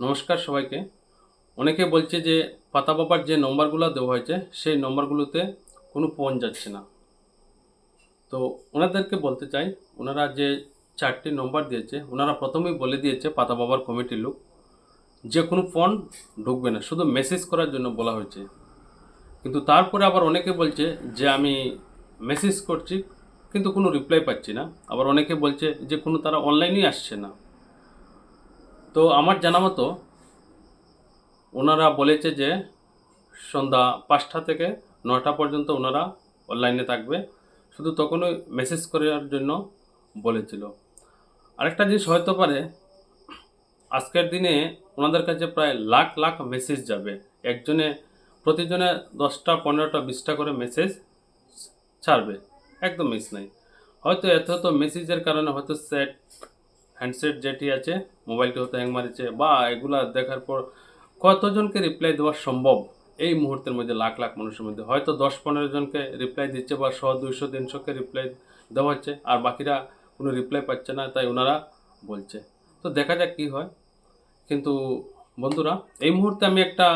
নমস্কার সবাইকে। অনেকে বলছে যে পাতা বাবার যে নম্বরগুলো দেওয়া হয়েছে, সেই নম্বরগুলোতে কোনো ফোন যাচ্ছে না। তো ওনাদেরকে বলতে চাই, ওনারা যে চারটি নম্বর দিয়েছে, ওনারা প্রথমেই বলে দিয়েছে পাতা বাবার কমিটির লোক, যে কোনো ফোন ঢুকবে না, শুধু মেসেজ করার জন্য বলা হয়েছে। কিন্তু তারপরে আবার অনেকে বলছে যে আমি মেসেজ করছি, কিন্তু কোনো রিপ্লাই পাচ্ছি না। আবার অনেকে বলছে যে কোনো তারা অনলাইনেই আসছে না। তো আমার জানা মতো ওনারা বলেছে যে সন্ধ্যা পাঁচটা থেকে নটা পর্যন্ত ওনারা অনলাইনে থাকবে। শুধু তখনই মেসেজ করার জন্য বলেছিল। আরেকটা জিনিস হয়তো পারে, আজকের দিনে ওনাদের কাছে প্রায় লাখ লাখ মেসেজ যাবে। একজনে, প্রতিজনে দশটা, পনেরোটা, বিশটা করে মেসেজ ছাড়বে। একদম মিস নাই। হয়তো এত তো মেসেজের কারণে হয়তো সেট হ্যান্ডসেট যেটি আছে মোবাইলটি হয়তো হ্যাং মারিছে, বা এগুলা দেখার পর কতজনকে রিপ্লাই দেওয়া সম্ভব? এই মুহূর্তের মধ্যে লাখ লাখ মানুষের মধ্যে। হয়তো দশ পনেরো জনকে রিপ্লাই দিচ্ছে বা শো দুইশো, তিনশোকে রিপ্লাই দেওয়া হচ্ছে, আর বাকিরা কোনো রিপ্লাই পাচ্ছে না, তাই ওনারা বলছে। তো দেখা যাক কী হয়। কিন্তু বন্ধুরা, এই মুহূর্তে আমি একটা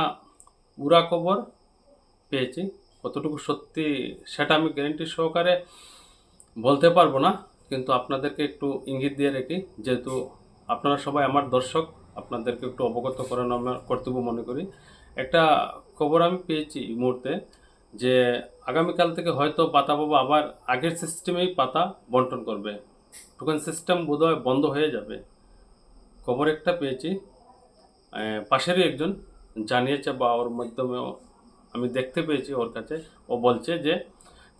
উড়া খবর পেয়েছি। কতটুকু সত্যি সেটা আমি গ্যারেন্টি সহকারে বলতে পারব না। কিন্তু আপনাদেরকে একটু ইঙ্গিত দিয়ে রাখি, যেহেতু আপনারা সবাই আমার দর্শক, আপনাদেরকে একটু অবগত করানো আমার কর্তব্য মনে করি। একটা খবর আমি পেয়েছি এই মুহূর্তে যে আগামীকাল থেকে হয়তো পাতা বাবা আবার আগের সিস্টেমেই পাতা বন্টন করবে। টোকেন সিস্টেম বোধহয় বন্ধ হয়ে যাবে। খবর একটা পেয়েছি। পাশেরই একজন জানিয়েছে বা ওর মাধ্যমেও আমি দেখতে পেয়েছি ওর কাছে। ও বলছে যে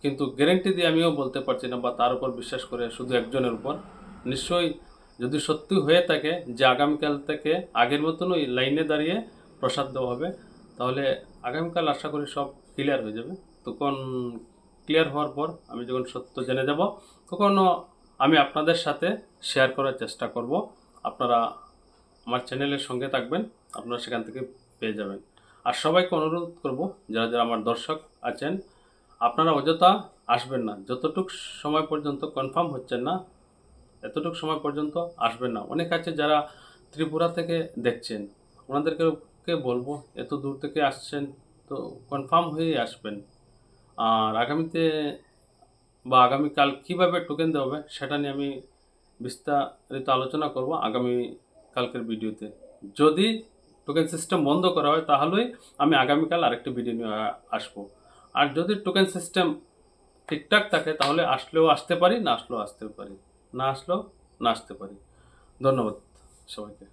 কিন্তু গ্যারেন্টি দিয়ে আমিও বলতে পারছি না বা তার উপর বিশ্বাস করে শুধু একজনের উপর। নিশ্চয়ই যদি সত্যি হয়ে থাকে যে আগামীকাল থেকে আগের মতন ওই লাইনে দাঁড়িয়ে প্রসাদ দেওয়া হবে, তাহলে আগামীকাল আশা করি সব ক্লিয়ার হয়ে যাবে। তখন ক্লিয়ার হওয়ার পর আমি যখন সত্য জেনে যাব, তখনও আমি আপনাদের সাথে শেয়ার করার চেষ্টা করব। আপনারা আমার চ্যানেলের সঙ্গে থাকবেন, আপনারা সেখান থেকে পেয়ে যাবেন। আর সবাইকে অনুরোধ করব, যারা যারা আমার দর্শক আছেন আপনারা অযথা আসবেন না। যতটুক সময় পর্যন্ত কনফার্ম হচ্ছেন না, এতটুক সময় পর্যন্ত আসবেন না। অনেক আছে যারা ত্রিপুরা থেকে দেখছেন ওনাদেরকে বলব, এত দূর থেকে আসছেন তো কনফার্ম হয়েই আসবেন। আর আগামীতে বা আগামীকাল কীভাবে টোকেন দেওয়া হবে সেটা নিয়ে আমি বিস্তারিত আলোচনা করব আগামী কালকের ভিডিওতে। যদি টোকেন সিস্টেম বন্ধ করা হয় তাহলেই আমি আগামীকাল আরেকটি ভিডিও নিয়ে আসব। আর যদি টোকেন সিস্টেম ঠিকঠাক থাকে, তাহলে আসলেও আসতে পারি, না আসলেও আসতে পারি। না আসলেও না আসতে পারি। ধন্যবাদ সবাইকে।